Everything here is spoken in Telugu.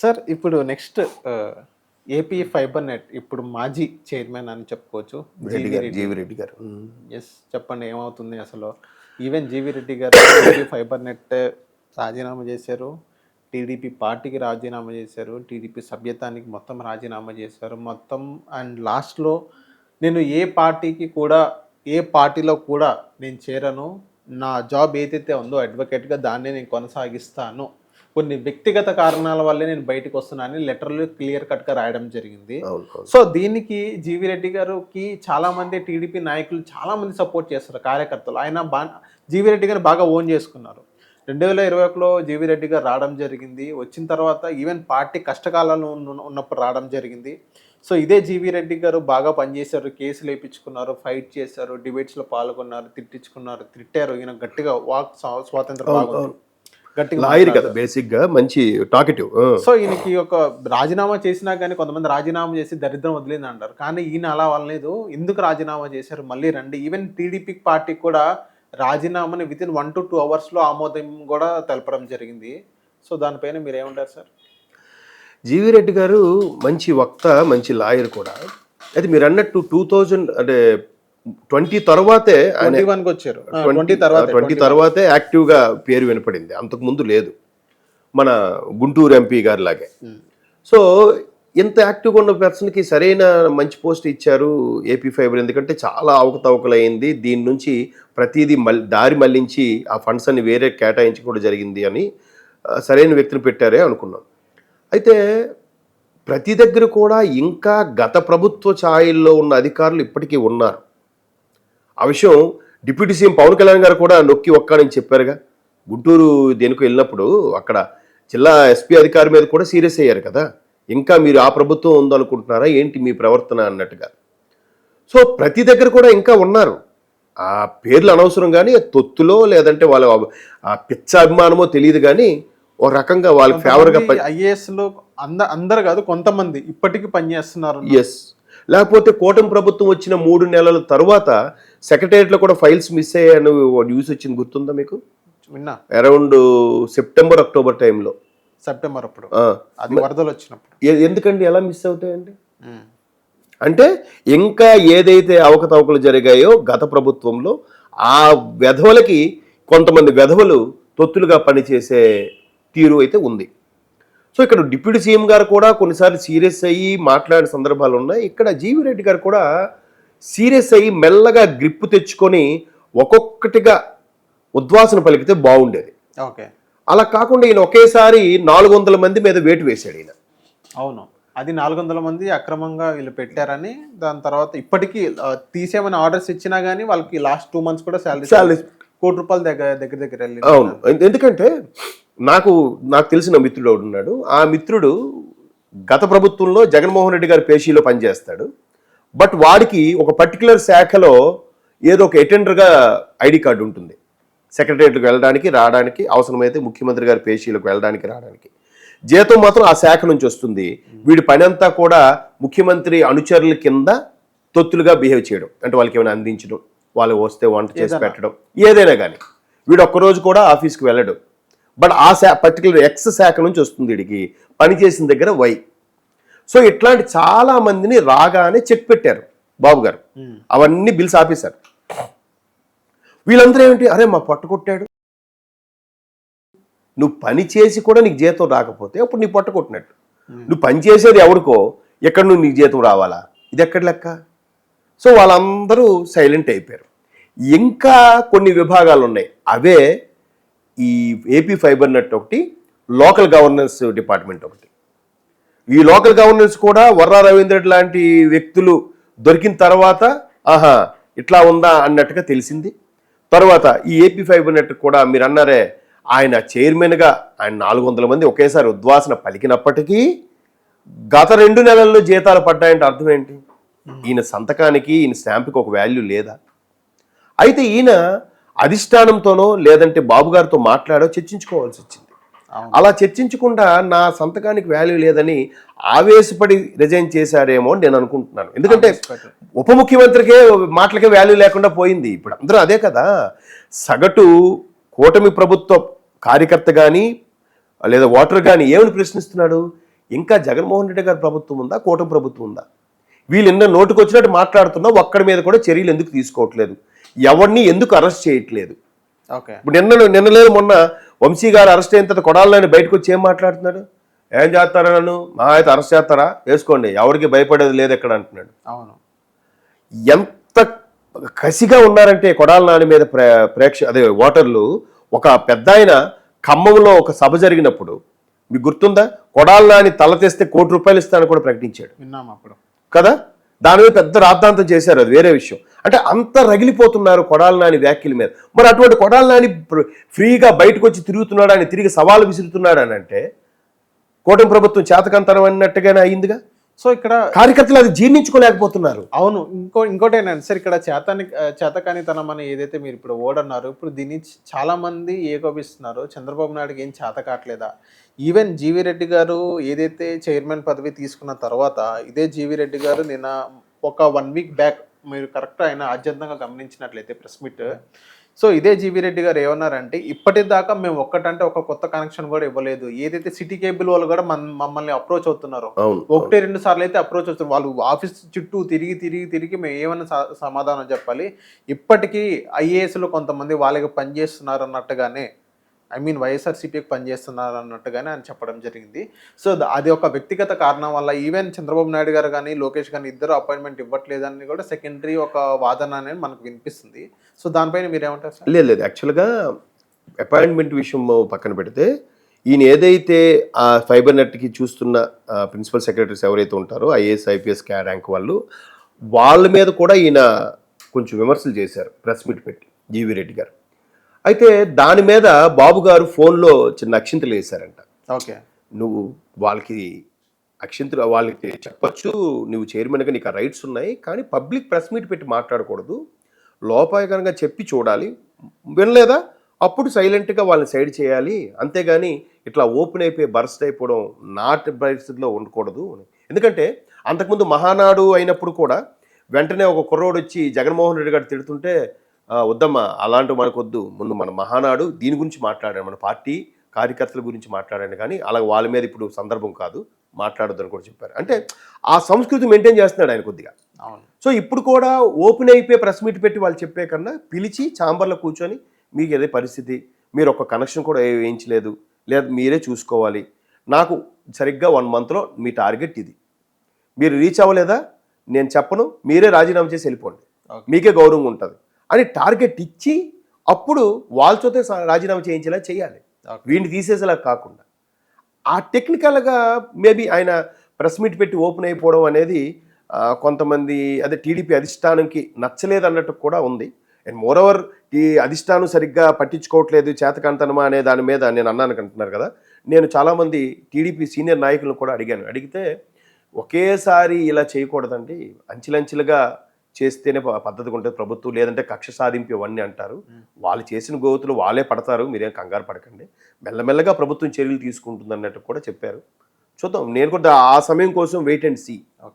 సార్ ఇప్పుడు నెక్స్ట్ ఏపీ ఫైబర్ నెట్ ఇప్పుడు మాజీ చైర్మన్ అని చెప్పుకోవచ్చు. జీవి రెడ్డి. గారు. ఎస్ చెప్పండి ఏమవుతుంది అసలు? ఈవెన్ జీవి రెడ్డి గారు ఏపీ ఫైబర్ నెట్ రాజీనామా చేశారు. టీడీపీ పార్టీకి రాజీనామా చేశారు. టీడీపీ సభ్యతానికి మొత్తం రాజీనామా చేశారు. మొత్తం అండ్ లాస్ట్లో నేను ఏ పార్టీకి కూడా ఏ పార్టీలో కూడా నేను చేరను. నా జాబ్ ఏదైతే ఉందో అడ్వకేట్గా దాన్నే నేను కొనసాగిస్తాను. కొన్ని వ్యక్తిగత కారణాల వల్లే నేను బయటకు వస్తున్నానని లెటర్లు క్లియర్ కట్గా రాయడం జరిగింది. సో దీనికి జీవి రెడ్డి గారికి చాలా మంది టీడీపీ నాయకులు చాలా మంది సపోర్ట్ చేస్తారు కార్యకర్తలు. ఆయన బా జీవి రెడ్డి గారు బాగా ఓన్ చేసుకున్నారు. రెండు వేల ఇరవై ఒకటిలో జీవి రెడ్డి గారు రావడం జరిగింది. వచ్చిన తర్వాత ఈవెన్ పార్టీ కష్టకాలంలో ఉన్న- ఉన్నప్పుడు రావడం జరిగింది. సో ఇదే జీవి రెడ్డి గారు బాగా పనిచేశారు కేసులు వేయించుకున్నారు ఫైట్ చేశారు డిబేట్స్లో పాల్గొన్నారు తిట్టించుకున్నారు తిట్టారు. ఈయన గట్టిగా వాక్ స్వా- స్వాతంత్రం గట్టిగా లాయర్ కదా బేసిక్గా మంచి టాకెటివ్ సో ఈయనకి ఒక రాజీనామా చేసినా కానీ కొంతమంది రాజీనామా చేసి దరిద్రం వదిలింది అంటారు కానీ ఈయన అలా వాళ్ళలేదు ఎందుకు రాజీనామా చేశారు? మళ్ళీ రండి. ఈవెన్ టీడీపీ పార్టీ కూడా రాజీనామాని within one to two అవర్స్లో ఆమోదం కూడా తెలపడం జరిగింది. సో దానిపైన మీరు ఏమంటారు సార్? జీవి రెడ్డి గారు మంచి వక్త మంచి లాయర్ కూడా. అయితే మీరు అన్నట్టు టూ థౌజండ్ అంటే ట్వంటీ తర్వాతే ఆయన వచ్చారు. ట్వంటీ తర్వాత ట్వంటీ తర్వాతే యాక్టివ్గా పేరు వినపడింది. అంతకు ముందు లేదు. మన గుంటూరు ఎంపీ గారి లాగే. సో ఇంత యాక్టివ్గా ఉన్న పర్సన్కి సరైన మంచి పోస్ట్ ఇచ్చారు ఏపీ ఫైబర్. ఎందుకంటే చాలా అవకతవకలు అయింది దీని నుంచి ప్రతిదీ మల్ దారి మళ్ళించి ఆ ఫండ్స్ అన్ని వేరే కేటాయించి కూడా జరిగింది అని సరైన వ్యక్తిని పెట్టారే అనుకున్నాం. అయితే ప్రతి దగ్గర కూడా ఇంకా గత ప్రభుత్వ ఛాయల్లో ఉన్న అధికారులు ఇప్పటికీ ఉన్నారు. ఆ విషయం డిప్యూటీ సీఎం పవన్ కళ్యాణ్ గారు కూడా నొక్కి ఒక్కాడని చెప్పారుగా. గుంటూరు దేనికి వెళ్ళినప్పుడు అక్కడ జిల్లా ఎస్పీ అధికారి మీద కూడా సీరియస్ అయ్యారు కదా. ఇంకా మీరు ఆ ప్రభుత్వం ఉందనుకుంటున్నారా? ఏంటి మీ ప్రవర్తన అన్నట్టుగా. సో ప్రతి దగ్గర కూడా ఇంకా ఉన్నారు. ఆ పేర్లు అనవసరం కానీ తొత్తులో లేదంటే వాళ్ళ ఆ పిచ్చ అభిమానమో తెలియదు కానీ ఒక రకంగా వాళ్ళకి ఫేవర్గా ఐఏఎస్లో అంద అందరు కాదు కొంతమంది ఇప్పటికీ పనిచేస్తున్నారు ఎస్ లేకపోతే కూటమి ప్రభుత్వం వచ్చిన మూడు నెలల తర్వాత సెక్రటేరియట్లో కూడా ఫైల్స్ మిస్ అయ్యాయని ఓ న్యూస్ వచ్చింది. గుర్తుందా మీకు? విన్నా. అరౌండ్ సెప్టెంబర్ అక్టోబర్ టైంలో. సెప్టెంబర్ అప్పుడు. అది వరదలు వచ్చినప్పుడు. ఎందుకండి? ఎలా మిస్ అవుతాయండి. అంటే ఇంకా ఏదైతే అవకతవకలు జరిగాయో గత ప్రభుత్వంలో ఆ వెధవలకి కొంతమంది వెధవలు తొత్తులుగా పనిచేసే తీరు అయితే ఉంది. సో ఇక్కడ డిప్యూటీ సీఎం గారు కూడా కొన్నిసార్లు సీరియస్ అయ్యి మాట్లాడిన సందర్భాలు ఉన్నాయి. ఇక్కడ జీవి రెడ్డి గారు కూడా సీరియస్ అయ్యి మెల్లగా గ్రిప్ తెచ్చుకొని ఒక్కొక్కటిగా ఉద్వాసన పలికితే బాగుండేది. ఓకే. అలా కాకుండా ఈయన ఒకేసారి నాలుగు వందల మంది మీద వేటు వేశాడు ఈయన. అవును. అది నాలుగు వందల మంది అక్రమంగా వీళ్ళు పెట్టారని దాని తర్వాత ఇప్పటికీ ఆ, తీసేయమని ఆర్డర్స్ ఇచ్చినా గానీ వాళ్ళకి లాస్ట్ టూ మంత్స్ కూడా శాలరీ Salary. కోటి రూపాయల దగ్గర దగ్గర దగ్గర వెళ్ళి అవును. ఎందు- ఎందుకంటే నాకు నాకు తెలిసిన మిత్రుడు ఉన్నాడు. ఆ మిత్రుడు గత ప్రభుత్వంలో జగన్మోహన్ రెడ్డి గారి పేషీలో పనిచేస్తాడు. బట్ వాడికి ఒక పర్టికులర్ శాఖలో ఏదో ఒక అటెండర్గా ఐడి కార్డు ఉంటుంది. సెక్రటరియట్కి వెళ్ళడానికి రావడానికి అవసరమైతే ముఖ్యమంత్రి గారి పేషీలకు వెళ్ళడానికి రావడానికి. జీతం మాత్రం ఆ శాఖ నుంచి వస్తుంది. వీడి పని అంతా కూడా ముఖ్యమంత్రి అనుచరుల కింద తొత్తులుగా బిహేవ్ చేయడం. అంటే వాళ్ళకి ఏమైనా అందించడం వాళ్ళు వస్తే వంట చేసి పెట్టడం ఏదైనా కానీ వీడు ఒక్కరోజు కూడా ఆఫీస్కి వెళ్ళడు. బట్ ఆ శా పర్టికులర్ ఎక్స్ శాఖ నుంచి వస్తుంది వీడికి. పని చేసిన దగ్గర వై సో ఇట్లాంటి చాలా మందిని రాగానే చెక్ పెట్టారు బాబు గారు. అవన్నీ బిల్స్ ఆపేశారు. వీళ్ళందరూ ఏమిటి? అరే మా పొట్ట కొట్టాడు. నువ్వు పని చేసి కూడా నీకు జీతం రాకపోతే అప్పుడు నీ పొట్ట కొట్టినట్టు. నువ్వు పని చేసేది ఎవరికో? ఎక్కడ నువ్వు నీకు జీతం రావాలా? ఇది ఎక్కడ లెక్క? సో వాళ్ళందరూ సైలెంట్ అయిపోయారు. ఇంకా కొన్ని విభాగాలు ఉన్నాయి. అవే ఈ ఏపీ ఫైబర్ నెట్ ఒకటి లోకల్ గవర్నెన్స్ డిపార్ట్మెంట్ ఒకటి. ఈ లోకల్ గవర్నెన్స్ కూడా వర్రా రవీంద్ర లాంటి వ్యక్తులు దొరికిన తర్వాత ఆహా ఇట్లా ఉందా అన్నట్టుగా తెలిసింది. తర్వాత ఈ ఏపీ ఫైవ్ నెట్ కూడా మీరు అన్నారే ఆయన చైర్మన్గా ఆయన నాలుగు వందల మంది ఒకేసారి ఉద్వాసన పలికినప్పటికీ గత రెండు నెలల్లో జీతాలు పడ్డాయంటే అర్థం ఏంటి? ఈయన సంతకానికి ఈయన స్టాంప్కి ఒక వాల్యూ లేదా? అయితే ఈయన అధిష్టానంతోనో లేదంటే బాబు గారితో మాట్లాడో చర్చించుకోవాల్సి వచ్చింది. అలా చర్చించకుండా నా సంతకానికి వాల్యూ లేదని ఆవేశపడి రిజైన్ చేశారేమో అని నేను అనుకుంటున్నాను. ఎందుకంటే ఉప ముఖ్యమంత్రికే మాటలకే వాల్యూ లేకుండా పోయింది ఇప్పుడు. అందరూ అదే కదా. సగటు కూటమి ప్రభుత్వ కార్యకర్త కానీ లేదా ఓటర్ కానీ ఏమని ప్రశ్నిస్తున్నాడు? ఇంకా జగన్మోహన్ రెడ్డి గారి ప్రభుత్వం ఉందా? కూటమి ప్రభుత్వం ఉందా? వీళ్ళు ఎన్నో నోటుకు వచ్చినట్టు మాట్లాడుతున్నా ఒక్కడి మీద కూడా చర్యలు ఎందుకు తీసుకోవట్లేదు? ఎవరిని ఎందుకు అరెస్ట్ చేయట్లేదు? ఓకే. ఇప్పుడు నిన్న నిన్న లేదు మొన్న వంశీ గారు అరెస్ట్ అయిన తర్వాత కొడాలని బయటకు వచ్చి ఏం మాట్లాడుతున్నాడు? ఏం చేస్తారా నన్ను? మా అయితే అరెస్ట్ చేస్తారా? వేసుకోండి. ఎవరికి భయపడేది లేదు ఎక్కడ అంటున్నాడు. అవును. ఎంత కసిగా ఉన్నారంటే కొడాల నాని మీద ప్రే ప్రేక్ష అదే ఓటర్లు ఒక పెద్ద ఆయన ఖమ్మంలో ఒక సభ జరిగినప్పుడు మీకు గుర్తుందా? కొడాల నాని తల తెస్తే కోటి రూపాయలు ఇస్తానని కూడా ప్రకటించాడు. విన్నాం అప్పుడు. కదా? దాని మీద పెద్ద రాద్ధాంతం చేశారు. అది వేరే విషయం. అంటే అంత రగిలిపోతున్నారు కొడాల నాని వ్యాఖ్యల మీద. మరి అటువంటి కొడాల నాని ఫ్రీగా బయటకు వచ్చి తిరుగుతున్నాడు అని తిరిగి సవాలు విసురుతున్నాడు అని అంటే కూటమి ప్రభుత్వం చేతకంతనం అన్నట్టుగానే అయిందిగా? సో ఇక్కడ కార్యకర్తలు అది జీర్ణించుకోలేకపోతున్నారు. అవును ఇంకో ఇంకోటి ఏంటంటే సార్ ఇక్కడ చేతని చేతకానితనం అని ఏదైతే మీరు ఇప్పుడు ఓడన్నారు ఇప్పుడు దీన్ని చాలా మంది ఏకోపిస్తున్నారు. చంద్రబాబు నాయుడుకి ఏం చేత కావట్లేదా? ఈవెన్ జీవి రెడ్డి గారు ఏదైతే చైర్మన్ పదవి తీసుకున్న తర్వాత ఇదే జీవి రెడ్డి గారు నిన్న ఒక వన్ వీక్ బ్యాక్ మీరు కరెక్ట్ ఆయన ఆద్యంతంగా గమనించినట్లయితే ప్రెస్ మీట్. సో ఇదే జీవి రెడ్డి గారు ఏమన్నారంటే ఇప్పటిదాకా మేము ఒక్కటంటే ఒక కొత్త కనెక్షన్ కూడా ఇవ్వలేదు. ఏదైతే సిటీ కేబుల్ వాళ్ళు కూడా మన మమ్మల్ని అప్రోచ్ అవుతున్నారో ఒకటి రెండు సార్లు అయితే అప్రోచ్ వస్తారు వాళ్ళు ఆఫీస్ చుట్టూ తిరిగి తిరిగి తిరిగి మేము ఏమైనా సమాధానం చెప్పాలి? ఇప్పటికీ ఐఏఎస్లో కొంతమంది వాళ్ళకి పనిచేస్తున్నారు అన్నట్టుగానే ఐ మీన్ వైఎస్ఆర్సీపీకి పనిచేస్తున్నారు అన్నట్టుగానే ఆయన చెప్పడం జరిగింది. సో అది ఒక వ్యక్తిగత కారణం వల్ల ఈవెన్ చంద్రబాబు నాయుడు గారు కానీ లోకేష్ కానీ ఇద్దరు అపాయింట్మెంట్ ఇవ్వట్లేదని కూడా సెకండరీ ఒక వాదన అనేది మనకు వినిపిస్తుంది. సో దానిపైన మీరేమంటారు సార్? లేదు లేదు. యాక్చువల్గా అపాయింట్మెంట్ విషయం పక్కన పెడితే ఈయన ఏదైతే ఆ ఫైబర్ నెట్కి చూస్తున్న ప్రిన్సిపల్ సెక్రటరీస్ ఎవరైతే ఉంటారో ఐఏఎస్ ఐపీఎస్ క్యా ర్యాంక్ వాళ్ళు వాళ్ళ మీద కూడా ఈయన కొంచెం విమర్శలు చేశారు ప్రెస్ మీట్ పెట్టి జీవి రెడ్డి గారు. అయితే దాని మీద బాబు గారు ఫోన్లో చిన్న అక్షింతలు వేశారంట. ఓకే. నువ్వు వాళ్ళకి అక్షింతలు వాళ్ళకి చెప్పొచ్చు నువ్వు చైర్మన్గా నీకు ఆ రైట్స్ ఉన్నాయి కానీ పబ్లిక్ ప్రెస్ మీట్ పెట్టి మాట్లాడకూడదు. లోపాయకరంగా చెప్పి చూడాలి. వినలేదా? అప్పుడు సైలెంట్గా వాళ్ళని సైడ్ చేయాలి. అంతేగాని ఇట్లా ఓపెన్ అయిపోయి బర్స్ట్ అయిపోవడం నాటి పరిస్థితిలో ఉండకూడదు. ఎందుకంటే అంతకుముందు మహానాడు అయినప్పుడు కూడా వెంటనే ఒక కుర్రోడు వచ్చి జగన్మోహన్ రెడ్డి గారు తిడుతుంటే "ఆ, వద్దమ్మా అలాంటి మనకొద్దు. ముందు మన మహానాడు దీని గురించి మాట్లాడాను మన పార్టీ కార్యకర్తల గురించి మాట్లాడాను కానీ అలా వాళ్ళ మీద ఇప్పుడు సందర్భం కాదు. మాట్లాడొద్దని కూడా చెప్పారు. అంటే ఆ సంస్కృతి మెయింటైన్ చేస్తున్నాడు ఆయన కొద్దిగా. సో ఇప్పుడు కూడా ఓపెన్ అయిపోయి ప్రెస్ మీట్ పెట్టి వాళ్ళు చెప్పే కన్నా పిలిచి ఛాంబర్లో కూర్చొని మీకు ఏదే పరిస్థితి మీరు ఒక కనెక్షన్ కూడా వేయించలేదు లేదా మీరే చూసుకోవాలి. నాకు సరిగ్గా వన్ మంత్లో మీ టార్గెట్ ఇది. మీరు రీచ్ అవ్వలేదా? నేను చెప్పను మీరే రాజీనామా చేసి వెళ్ళిపోండి. మీకే గౌరవం ఉంటుంది. అని టార్గెట్ ఇచ్చి అప్పుడు వాళ్ళతోతే రాజీనామా చేయించేలా చేయాలి. వీడిని తీసేసేలా కాకుండా. ఆ టెక్నికల్గా మేబీ ఆయన ప్రెస్ మీట్ పెట్టి ఓపెన్ అయిపోవడం అనేది కొంతమంది అదే టీడీపీ అధిష్టానంకి నచ్చలేదు అన్నట్టు కూడా ఉంది. అండ్ మోరవర్ ఈ అధిష్టానం సరిగ్గా పట్టించుకోవట్లేదు చేతకంతనమా అనే దాని మీద నేను అన్నాను అంటున్నారు కదా. నేను చాలామంది టీడీపీ సీనియర్ నాయకులను కూడా అడిగాను. అడిగితే ఒకేసారి ఇలా చేయకూడదండి. అంచెలంచెలుగా చేస్తేనే పద్ధతిగా ఉంటుంది. ప్రభుత్వం లేదంటే కక్ష సాధింపు ఇవన్నీ అంటారు. వాళ్ళు చేసిన గోతులు వాళ్ళే పడతారు. మీరేం కంగారు పడకండి. మెల్లమెల్లగా ప్రభుత్వం చర్యలు తీసుకుంటుంది అన్నట్టు కూడా చెప్పారు. చూద్దాం. నేను కూడా ఆ సమయం కోసం వెయిట్ అండ్ సీ